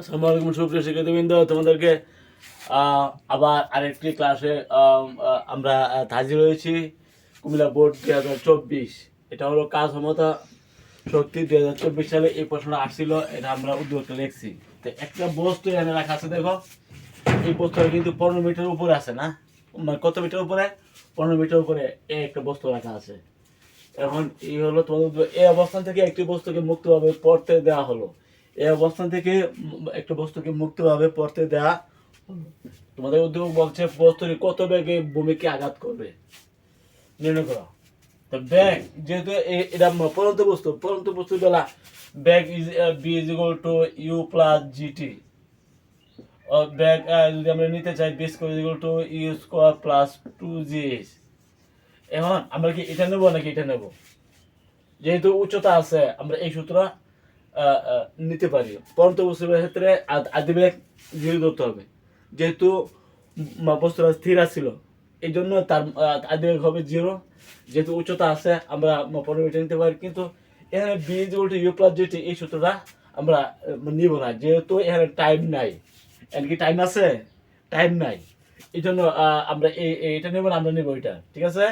আসসালামু আলাইকুম সুপ্রিয় শিক্ষার্থীবৃন্দ, তোমাদেরকে আবার আরেকটি ক্লাসে আমরা হাজির হয়েছি কুমিল্লা বোর্ড দুই হাজার চব্বিশ। এটা হলো কাজ ক্ষমতা শক্তি দুই হাজার চব্বিশ সালে এই প্রশ্নটা আসছিল, এটা আমরা উদ্যোগটা লিখছি তো একটা বস্তু এখানে রাখা আছে, দেখো, এই বস্তুটা কিন্তু পনেরো মিটার উপরে আছে না? মানে কত মিটার উপরে? পনেরো মিটার উপরে এই একটা বস্তু রাখা আছে। এখন এই হলো তোমাদের এই অবস্থান থেকে একটি বস্তুকে মুক্তভাবে পড়তে দেওয়া হলো। এই অবস্থান থেকে একটা বস্তুকে মুক্তভাবে পড়তে দেয়া তোমাদের উদ্যোগ বলছে বস্তুটি কত বেগে ভূমিকে আঘাত করবে? নির্ণয় করো। তো ব্যাগ, যেহেতু এটা পরন্ত বস্তু পরন্ত বস্তু বেলা bag is V is equal to U plus G T bag যদি আমরা নিতে চাই V square is equal to U square plus two G এখন আমরা কি এটা নেব নাকি এটা নেব? যেহেতু উচ্চতা আছে, আমরা এই সূত্র নিতে পারি। পরন্ত বস্তুর ক্ষেত্রে আদ- আদিবেগ জিরো ধরতে হবে। যেহেতু বস্তুটা স্থির আছিল এই জন্য তার আদিবেগ হবে জিরো। যেহেতু উচ্চতা আছে, আমরা মিটার নিতে পারি। কিন্তু এখানে V equal U plus G T এই সূত্রটা আমরা নিব না। যেহেতু এখানে টাইম নাই। এর কি টাইম আছে? টাইম নাই। এই জন্য আমরা এই- এটা নেব না, আমরা নেব এটা। ঠিক আছে?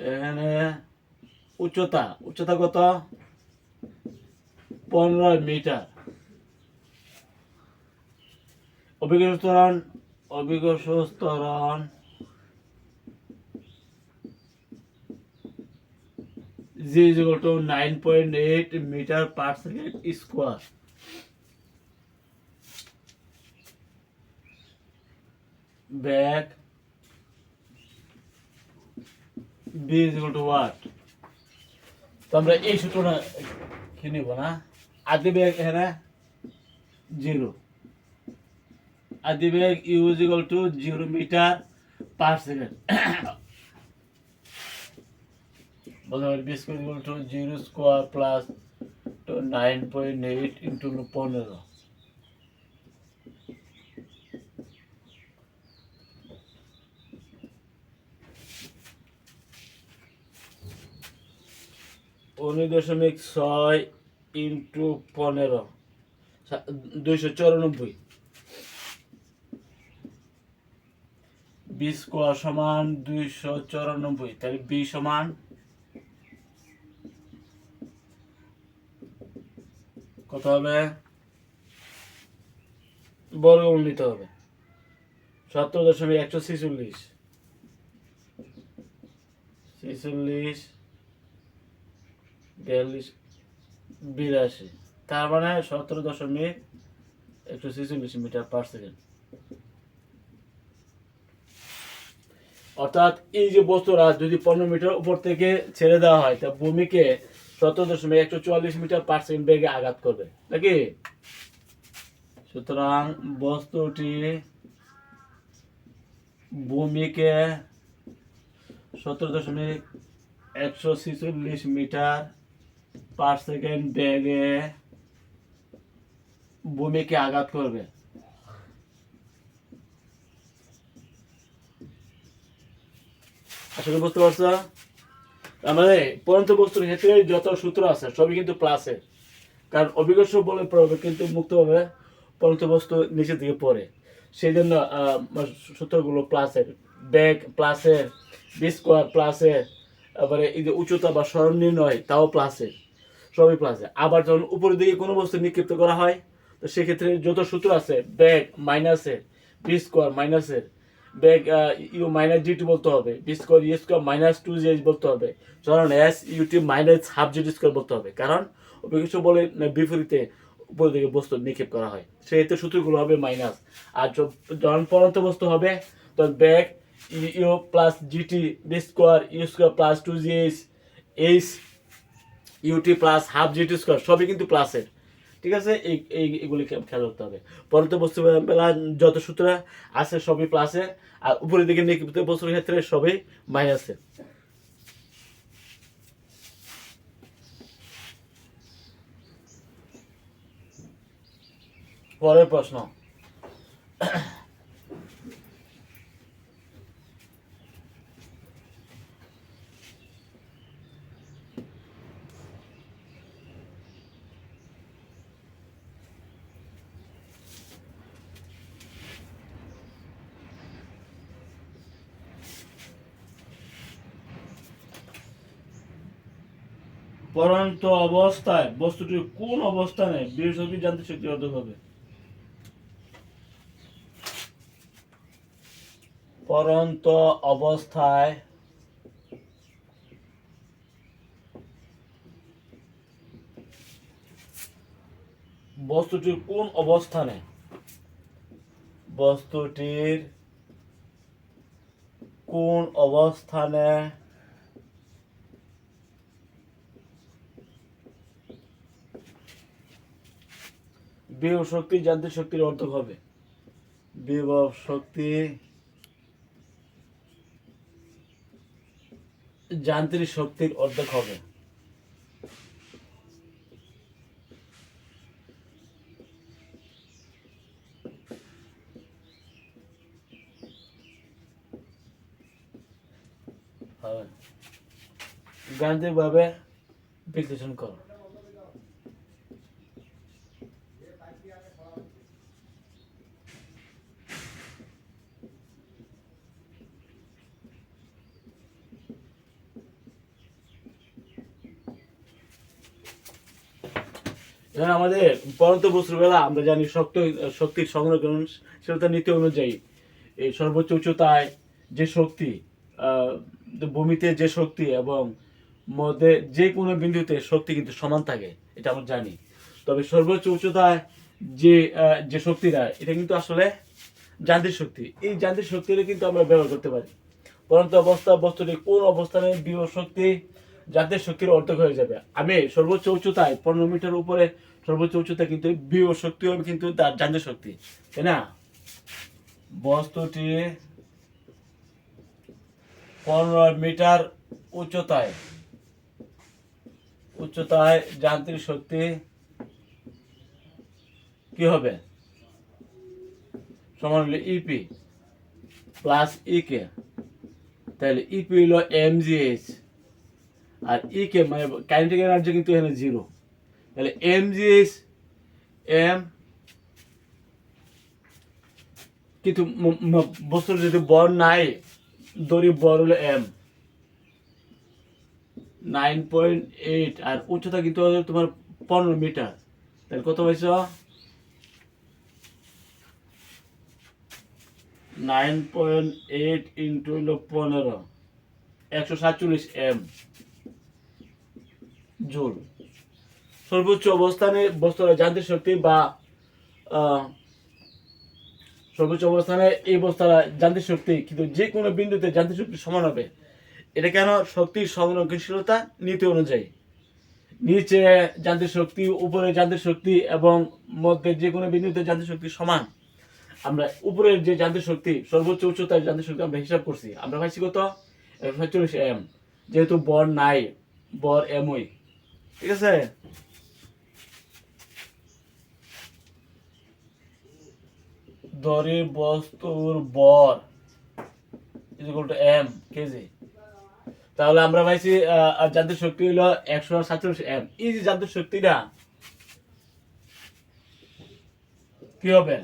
এখানে উচ্চতা উচ্চতা কত পনেরো মিটার অভিজ্ঞ স্তরণ অভিজ্ঞ স্তরণ জি is equal to 9.8 meter per second square back b is equal to তো আমরা এই সূত্রটা কি নিব না? আদি বেগ এখানে জিরো। আদি বেগ use is equal to zero metre per second. বলতে পারি biscuit equal to zero square plus nine point eight into পনেরো। উনিশ দশমিক ছয় ইন্টু পনেরো। দুইশো চৌরানব্বই। বি স্কোয়ার সমান দুইশো চৌরানব্বই। তাহলে বি সমান কত হবে? বর্গমূল নিতে হবে। সতেরো দশমিক একশো ছেচল্লিশ। ছেচল্লিশ বিয়াল্লিশ, বিরাশি। তার মানে সতেরো দশমিক একশো ছেচল্লিশ মিটার পার সেকেন্ড অর্থাৎ এই যে বস্তুরা যদি পনেরো মিটার উপর থেকে ছেড়ে দেওয়া হয়, তা ভূমিকে সতেরো দশমিক একশো চুয়াল্লিশ মিটার পার সেকেন্ড বেগে আঘাত করবে। নাকি? সুতরাং বস্তুটি ভূমিকে সতেরো দশমিক একশো ছেচল্লিশ মিটার পার সেকেন্ড বেগে ভূমিকে আঘাত করবে। আসলে বুঝতে পারছ? আমাদের পরন্ত বস্তুর ক্ষেত্রে যত সূত্র আছে সবই কিন্তু প্লাসের কারণ অভিজ্ঞ বলে প্রভাবে কিন্তু মুক্তভাবে পরন্ত বস্তু নিচের দিকে পড়ে। সেই জন্য আহ, সূত্রগুলো প্লাসের ব্যাগ প্লাসের বি স্কোয়ার প্লাসের তারপরে এই যে উচ্চতা বা স্মরণ নির্ণয় তাও প্লাসের সবই প্লাসে আবার যখন উপরের দিকে কোনো বস্তু নিক্ষিপ্ত করা হয়, তো সেক্ষেত্রে যত সূত্র আছে ব্যাগ মাইনাসের বি স্কোয়ার মাইনাসের ব্যাগ ইউ মাইনাস জিটি বলতে হবে V square U square minus two G বলতে হবে কারণ S U T minus half G T square বলতে হবে। কারণ অভিজ্ঞ বলে বিপরীতে উপর দিকে বস্তু নিক্ষেপ করা হয়। সেক্ষেত্রে সূত্রগুলো হবে মাইনাস আর যখন পরন্ত বস্তু হবে, তখন bag U plus G T V square U square plus two G H H U T plus half G T square সবই কিন্তু প্লাসের ঠিক আছে? এই এগুলি খেয়াল রাখতে হবে। পরন্ত বস্তু বেলা যত সূত্র আছে সবই প্লাসের আর উপরের দিকে নিক্ষিপ্ত বস্তুর ক্ষেত্রে সবই মাইনাসের পরের প্রশ্ন। পরন্ত অবস্থায়, বস্তুটির কোন অবস্থানে শক্তি যান্ত্রিক শক্তি অর্ধক হবে পরন্ত অবস্থায় বস্তুটির কোন অবস্থানে বস্তুটির কোন অবস্থানে বিভব শক্তি যান্ত্রিক শক্তির অর্ধক হবে। বিভব শক্তি যান্ত্রিক শক্তির অর্ধেক হবে। গাণিতিকভাবে বিশ্লেষণ করো। এখানে আমাদের পরন্ত বস্তুর বেলা আমরা জানি শক্ত, শক্তির সংরক্ষণশীলতা নীতি অনুযায়ী। এই সর্বোচ্চ উচ্চতায় যে শক্তি ভূমিতে যে শক্তি এবং মধ্যে যে কোনো বিন্দুতে শক্তি কিন্তু সমান থাকে, এটা আমরা জানি। তবে সর্বোচ্চ উচ্চতায় যে যে শক্তিটা, এটা কিন্তু আসলে যান্ত্রিক শক্তি। এই যান্ত্রিক শক্তিটা কিন্তু আমরা ব্যবহার করতে পারি। পরন্ত অবস্থা বস্তুটি কোন অবস্থানে বিভব শক্তি যান্ত্রিক শক্তির অর্ধেক হয়ে যাবে। আমি সর্বোচ্চ উচ্চতায় পনেরো মিটার উপরে সর্বোচ্চ উচ্চতা কিন্তু বিভব শক্তি হবে কিন্তু তার যান্ত্রিক শক্তি। তাই না? বস্তুটি পনেরো মিটার উচ্চতায়। উচ্চতায় যান্ত্রিক শক্তি কি হবে? সমান হলো ইপি প্লাস ইকে তাহলে ইপি হলো এম আর ইকে মানে কাইনেটিক এনার্জি কিন্তু এখানে জিরো তাহলে এম জি জিএইচ এম কিন্তু বস্তুর যদি বর নাই, দড়ি বর হলো এম নাইন পয়েন্ট এইট আর উচ্চতা কিন্তু তোমার পনেরো মিটার। তাহলে কত পাইছ? নাইন পয়েন্ট এইট ইন্টু হলো পনেরো। একশো সাতচল্লিশ এম জুল সর্বোচ্চ অবস্থানে বস্তুর যান্ত্রিক শক্তি বা সর্বোচ্চ অবস্থানে এই বস্তারা যান্ত্রিক শক্তি, কিন্তু যে কোনো বিন্দুতে যান্ত্রিক শক্তি সমান হবে। এটা কেন? শক্তির সংরক্ষণশীলতা নীতি অনুযায়ী। নিচে যান্ত্রিক শক্তি, উপরে যান্ত্রিক শক্তি এবং মধ্যে যে কোনো বিন্দুতে যান্ত্রিক শক্তি সমান। আমরা উপরের যে যান্ত্রিক শক্তি, সর্বোচ্চ উচ্চতার যান্ত্রিক শক্তি আমরা হিসাব করছি। আমরা পাইছি কত? সাতচল্লিশ এম। যেহেতু বর নাই, বর এমই। ঠিক আছে? দড়ির বস্তুর বর। ইকুয়াল টু এম কেজি তাহলে আমরা পাইছি শক্তি হলো একশো সাতচল্লিশ এম যে কি হবে?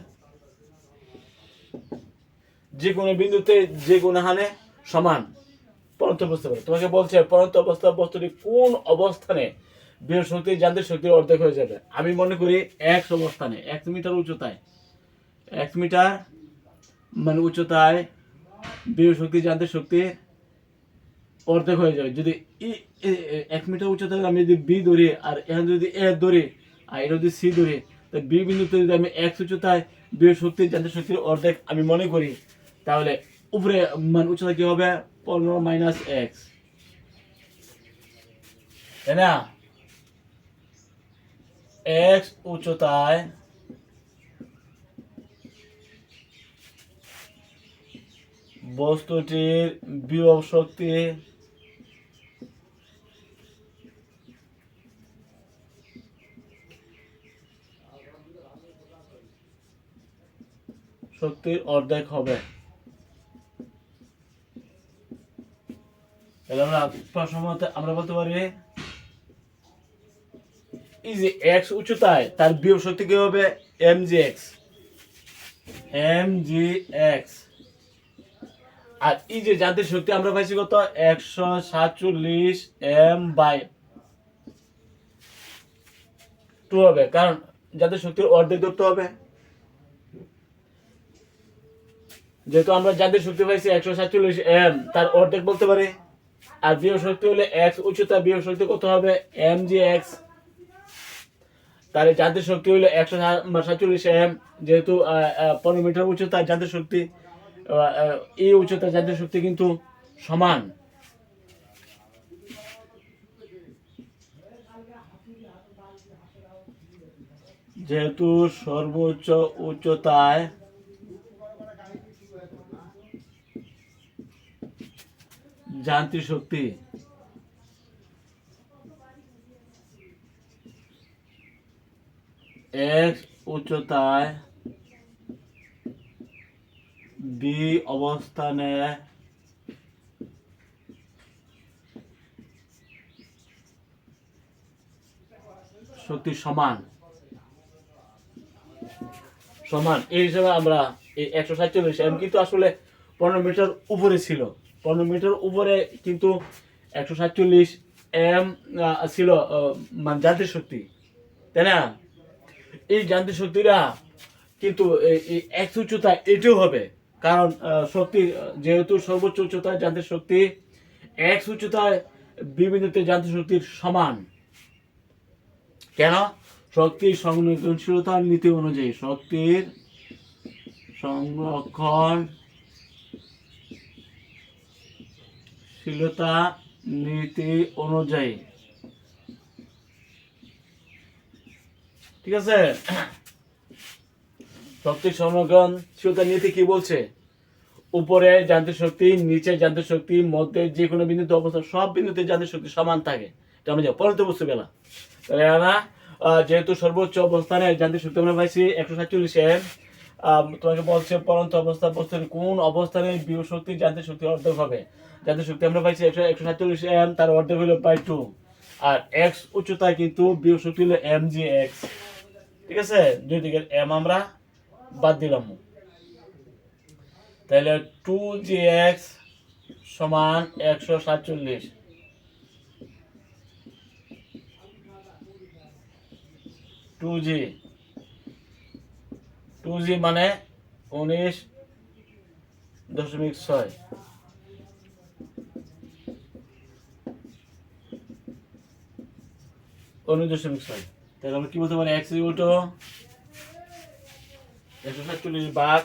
যে কোনো বিন্দুতে, যে কোনো হানে সমান। পরন্ত পারে তোমাকে বলছে পরন্ত অবস্থা বস্তুটি কোন অবস্থানে শক্তি যান্ত্রিক শক্তির অর্ধেক হয়ে যাবে। আমি মনে করি এক অবস্থানে, এক মিটার উচ্চতায়, এক মিটার মানে উচ্চতায় শক্তি যান্ত্রিক শক্তি অর্ধেক হয়ে যাবে। যদি এক মিটার উচ্চতায় আমি যদি বি ধরি আর এখানে যদি এ ধরি আর এটা যদি সি ধরি, তো বি বিন্দুতে যদি আমি এক উচ্চতায় শক্তি যান্ত্রিক শক্তির অর্ধেক আমি মনে করি, তাহলে উপরে মানে উচ্চতা কি হবে? পনেরো মাইনাস এক্স। তাই না? এক্স উচ্চতায় বস্তুটির বিভব শক্তি শক্তির অর্ধেক হবে। আমরা প্রথমত আমরা বলতে পারি এই যে এক্স উচ্চতায়, তার বিয়োগ শক্তি কি হবে? M G X M G X আর এই যে যান্ত্রিক শক্তি আমরা পাইছি কত? একশো সাতচল্লিশ এম বাই টু হবে। কারণ যান্ত্রিক শক্তির অর্ধেক ধরতে হবে। যেহেতু আমরা যান্ত্রিক শক্তি পাইছি একশো সাতচল্লিশ এম তার অর্ধেক বলতে পারি। আর বিয় শক্তি হলে এক্স উচ্চতা বিয় শক্তি কত হবে? এম জি এক্স তাহলে যান্ত্রিক শক্তি হলো একশো সাতচল্লিশ এম, যেহেতু পনেরো মিটার উচ্চতা যান্ত্রিক শক্তি এই উচ্চতা যান্ত্রিক শক্তি কিন্তু সমান। যেহেতু সর্বোচ্চ উচ্চতায় যান্ত্রিক শক্তি এক উচ্চতায় বি অবস্থানে শক্তি সমান। সমান। এই হিসাবে আমরা এই একশো সাতচল্লিশ এম কিন্তু আসলে পনেরো মিটার উপরে ছিল। পনেরো মিটার উপরে কিন্তু একশো সাতচল্লিশ এম ছিল মানে যান্ত্রিক শক্তি। তাই না? এই যান্ত্রিক শক্তিটা কিন্তু এক উচ্চতা এটাও হবে। কারণ শক্তি, যেহেতু সর্বোচ্চ উচ্চতায় যান্ত্রিক শক্তি, এক উচ্চতায় বিভিন্নতে যান্ত্রিক শক্তির সমান। কেন? শক্তির সংরক্ষণশীলতার নীতি অনুযায়ী শক্তির সংরক্ষণ শীলতা নীতি অনুযায়ী ঠিক আছে? শক্তির সংরক্ষণশীলতা নীতি কি বলছে। উপরে যান্ত্রিক শক্তি, নিচে যান্ত্রিক শক্তি, মধ্যে যে কোনো বিন্দুতে অবস্থা, সব বিন্দুতে যান্ত্রিক শক্তি সমান থাকে। আমরা যাব পরন্ত বস্তু বেলা তাহলে আমরা যেহেতু সর্বোচ্চ অবস্থানে যান্ত্রিক শক্তি আমরা পাইছি একশো সাতচল্লিশ তোমাকে বলছে পরন্ত অবস্থা বস্তুর কোন অবস্থানে বিয় শক্তি যান্ত্রিক শক্তি অর্ধেক হবে? যান্ত্রিক শক্তি আমরা পাইছি একশো একশো সাতচল্লিশ এম, তার অর্ধেক হলো বাই টু। আর এক্স উচ্চতায় কিন্তু বিয় শক্তি হলো এম জি এক্স ঠিক আছে? দুই দিকের এম আমরা বাদ দিলাম। তাহলে টু জি এক্স সমান একশো সাতচল্লিশ। টু জি টু জি মানে উনিশ দশমিক ছয়। উনিশ দশমিক ছয়। তাহলে আমরা কি বলতে পারি? এক্স ইকুয়াল টু একশো সাতচল্লিশ বাঘ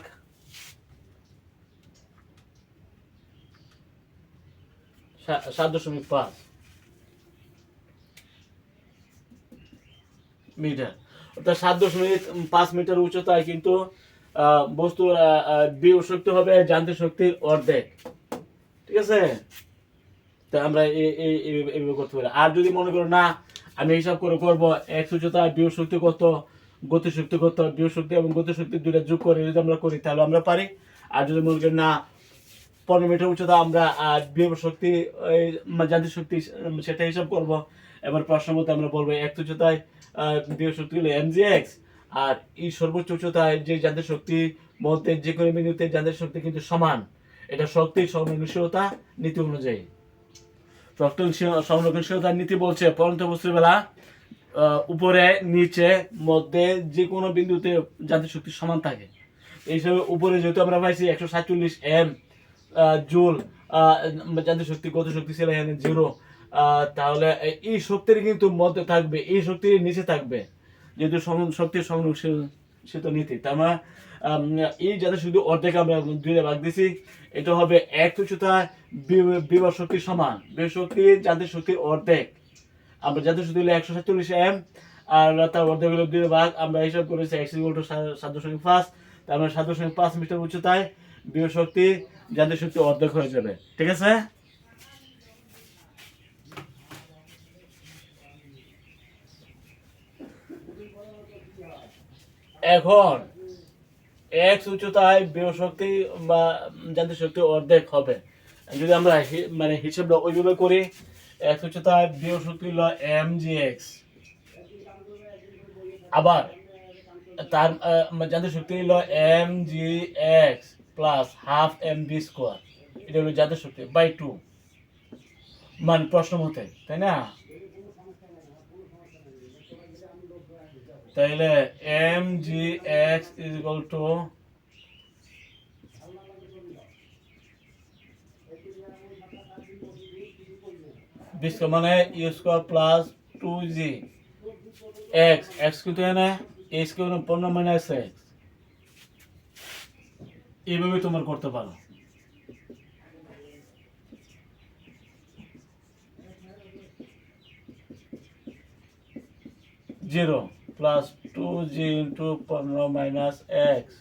সাত দশমিক পাঁচ মিটার। অর্থাৎ সাত দশমিক পাঁচ মিটার উচ্চতায় কিন্তু আহ, বিয়োগ শক্তি হবে যান্ত্রিক শক্তির অর্ধেক। ঠিক আছে? তা আমরা এই- এই- এই- এইভাবে করতে পারি। আর যদি মনে করো না আমি হিসাব করে করব, এক উচ্চতা বিয়োগ শক্তি কত? গতি শক্তি কত? বিয়োগ শক্তি এবং গতি শক্তি দুইটা যোগ করে যদি আমরা করি, তাহলে আমরা পারি। আর যদি মনে করি না, পনেরো মিটার উচ্চতা আমরা বিয়োগ শক্তি মানে যান্ত্রিক শক্তি সেটা হিসাব করব। এবার প্রশ্ন মতো আমরা বলব, এক উচ্চতায় বিয়োগ শক্তি হলো এম জি এক্স আর এই সর্বোচ্চ উচ্চতায় যে যান্ত্রিক শক্তি মধ্যে যে কোনো বিন্দুতে যান্ত্রিক শক্তি কিন্তু সমান। এটা শক্তির সংরক্ষণশীলতা নীতি অনুযায়ী। সংরক্ষণশীল- সংরক্ষণশীলতার নীতি বলছে, পরন্ত বস্তুর বেলা উপরে, নিচে, মধ্যে যে কোনো বিন্দুতে যান্ত্রিক শক্তি সমান থাকে। হিসাবে উপরে যেহেতু আমরা পাইছি একশো সাতচল্লিশ এম জুল যান্ত্রিক শক্তি গত শক্তি ছিল এখানে জিরো তাহলে এই- শক্তির কিন্তু মধ্যে থাকবে, এই শক্তির নিচে থাকবে। যেহেতু শক্তির সংরক্ষণ সেটা নীতি। তার মানে এই যাদের শুধু অর্ধেক আমরা দুইটা ভাগ দিছি। এটা হবে এক উচ্চতা, বি- বিভব শক্তির সমান। বিভব শক্তি যান্ত্রিক শক্তির অর্ধেক। আমরা শক্তি হলো একশো সাতচল্লিশ এম, আর তার অর্ধেক হলো দুই ভাগ। আমরা হিসাব করেছি এক্স ইকুয়াল সাত দশমিক পাঁচ। তার মানে সাত দশমিক পাঁচ মিটার উচ্চতায় বিভব শক্তি যান্ত্রিক শক্তি অর্ধেক হয়ে যাবে। ঠিক আছে? এখন এক্স উচ্চতায় বিয় শক্তি বা যান্ত্রিক শক্তি অর্ধেক হবে। যদি আমরা মানে হিসেবটা ওইভাবে করি এক্স উচ্চতায় বিয় শক্তি হলো এম জি এক্স আবার, তার যান্ত্রিক শক্তি হলো M G X plus half M V square এটা হলো যান্ত্রিক শক্তি বাই টু মানে প্রশ্ন মতে, তাই না? তাইলে M G X is equal to বিশ মানে U square plus two G X X কিন্তু এনে এই স্কোয়ার পনেরো মাইনাস এক্স এইভাবে তোমার করতে পারো। Zero plus two G into পনেরো মাইনাস এক্স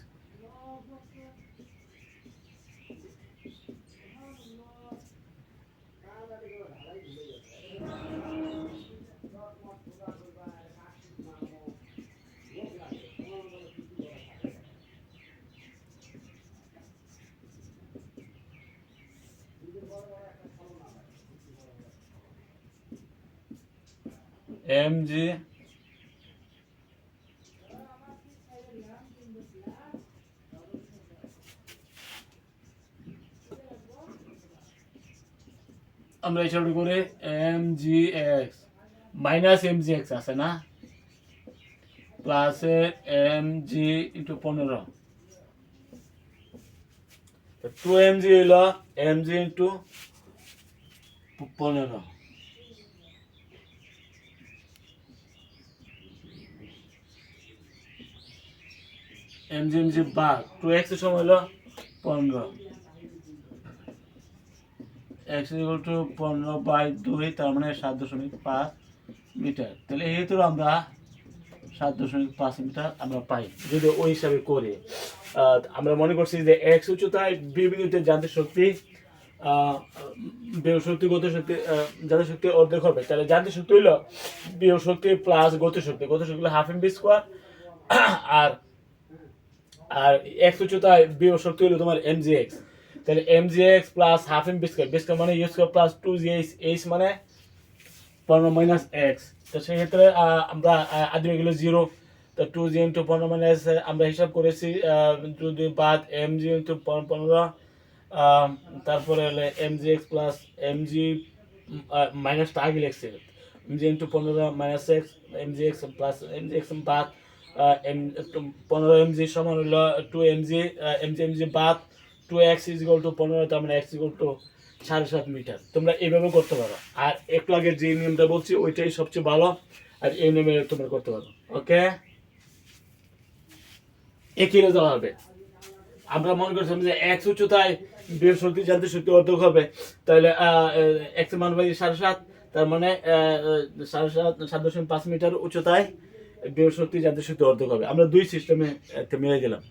এম আমরা হিসাবটা করে M G X minus M G X আছে না? প্লাসে এম জি ইন্টু পনেরো। টু এম জি হইল এম জি ইন্টু পনেরো। এম জি এম জি বাঘ টু এক্স সময় হলো পনেরো। এক্স ইকুয়াল টু পনেরো বাই দুই তার মানে সাত দশমিক পাঁচ মিটার। তাহলে এই আমরা সাত দশমিক পাঁচ মিটার আমরা পাই। যদি ওই হিসাবে করি আমরা মনে করছি যে এক্স উচ্চতায় বিবিধতে যান্ত্রিক শক্তি আহ, বিয় শক্তি গতি শক্তি যান্ত্রিক শক্তি অর্ধেক হবে। তাহলে যান্ত্রিক শক্তি হইল বিয় শক্তি প্লাস গতি শক্তি। গতি শক্তি হলো হাফ এম বি স্কোয়ার আর আর এক্স উচ্চতায় বিয় শক্তি হলো তোমার এম জি এক্স তাহলে M G X plus half M V square মানে U square plus two G H H মানে পনেরো মাইনাস এক্স তো সেক্ষেত্রে আমরা আদিমে গেলো জিরো তো টু জি ইন্টু পনেরো মাইনাস আমরা হিসাব করেছি যদি বাদ এম জি ইন্টু পনেরো তারপরে হলে m g x plus m g মাইনাসটা আগে লিখছে। এম জি ইন্টু পনেরো minus x m g x plus m g x বাদ এম পনেরো এম জি সমান হলো two m g m g m g বাদ two x is equal to পনেরো, তার মানে এক্স ইকুয়াল টু সাড়ে সাত মিটার। তোমরা এইভাবে করতে পারো। আর একটু আগে যে নিয়মটা বলছি, ওইটাই সবচেয়ে ভালো। আর এই নিয়মে তোমরা করতে পারো। ওকে? একই রেজাল্ট হবে। আমরা মনে করছিলাম যে এক্স উচ্চতায় বের শক্তি যান্ত্রিক শক্তি অর্ধেক হবে। তাহলে এক্স মান বাই সাড়ে সাত, তার মানে সাড়ে সাত সাত দশমিক পাঁচ মিটার উচ্চতায় বের শক্তি যান্ত্রিক শক্তি অর্ধেক হবে। আমরা দুই সিস্টেমে মিলে গেলাম।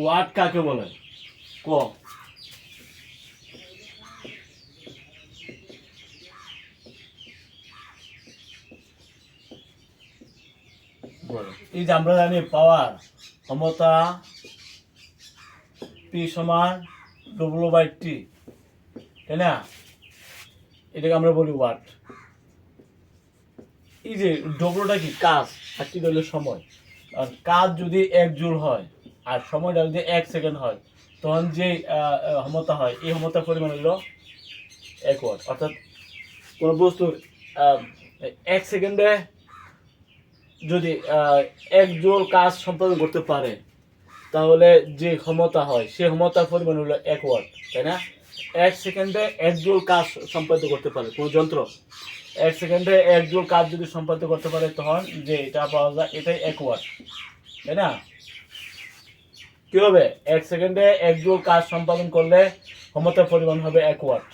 ওয়াট কাকে বলে? ক। এই যে আমরা জানি পাওয়ার, ক্ষমতা পি সমান ডব্লু বাই টি তাই না? এটাকে আমরা বলি ওয়াট এই যে ডব্লুটা কি? কাজ আর হলো সময়। আর কাজ যদি এক জুল হয় আর সময়টা যদি এক সেকেন্ড হয়। তখন যে ক্ষমতা হয়, এই ক্ষমতার পরিমাণ হলো এক ওয়াট অর্থাৎ কোনো বস্তুর এক সেকেন্ডে যদি এক জোল কাজ সম্পাদন করতে পারে, তাহলে যে ক্ষমতা হয়, সে ক্ষমতার পরিমাণ হলো এক ওয়াট তাই না? এক সেকেন্ডে এক জোল কাজ সম্পাদিত করতে পারে, কোনো যন্ত্র। এক সেকেন্ডে এক জোল কাজ যদি সম্পাদিত করতে পারে, তখন যে এটা পাওয়া যায়, এটাই এক ওয়াট তাই না? কি হবে? এক সেকেন্ডে এক জোল কাজ সম্পাদন করলে ক্ষমতার পরিমাণ হবে এক ওয়াট।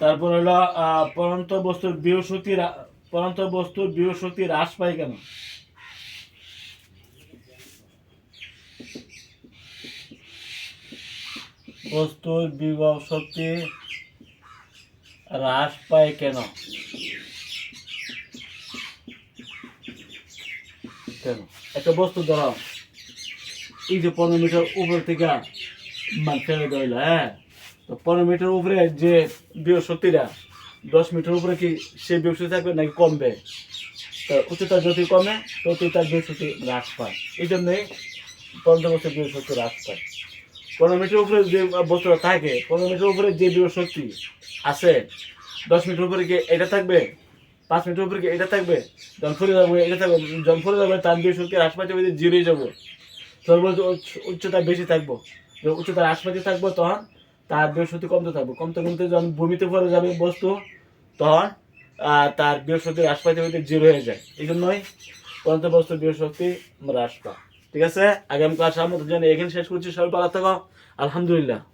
তারপর হলো পরন্ত বস্তুর বৃহস্পতি পরন্ত বস্তুর বৃহস্পতি হ্রাস পায় কেন? বস্তুর বিভব শক্তি হ্রাস পায় কেন? কেন? একটা বস্তু ধরো এই যে পনেরো মিটার উপর থেকে মানে ফেলে দিল হ্যাঁ? তো পনেরো মিটার উপরে যে বৃহস্পতিরা, দশ মিটার উপরে কি সে বৃহস্পতি থাকবে নাকি কমবে? তো উচ্চতা যদি কমে ততই তার বৃহস্পতি হ্রাস পায়। এই জন্যই পঞ্চবছর বৃহস্পতি হ্রাস পায়। পনেরো মিটার উপরে যে বস্তুটা থাকে, পনেরো মিটার উপরে যে বৃহস্পতি আছে, দশ মিটার উপরে কি এটা থাকবে? পাঁচ মিনিটের উপরে এটা থাকবে? যখন ফুলে যাব, এটা থাকবে। যখন ফুলে যাবে, তার বৃহস্পতি হ্রাস পাইতে পাইতে জিরোই যাব। সর্বোচ্চ উচ্চ- উচ্চতা বেশি থাকব। উচ্চতার আশপাশে থাকব, তখন তার বৃহস্পতি কমতে থাকবে। কমতে কমতে যখন ভূমিতে পড়ে যাবে বস্তু, তখন তার বৃহস্পতির আশপাশে হইতে জিরো হয়ে যায়। এই জন্যই পর্যন্ত বস্তু বৃহস্পতি হ্রাস পায় ঠিক আছে? আগামী ক্লাস আমাদের জন্য এখানে শেষ করছি। সবাই ভালো থাকো। আলহামদুলিল্লাহ।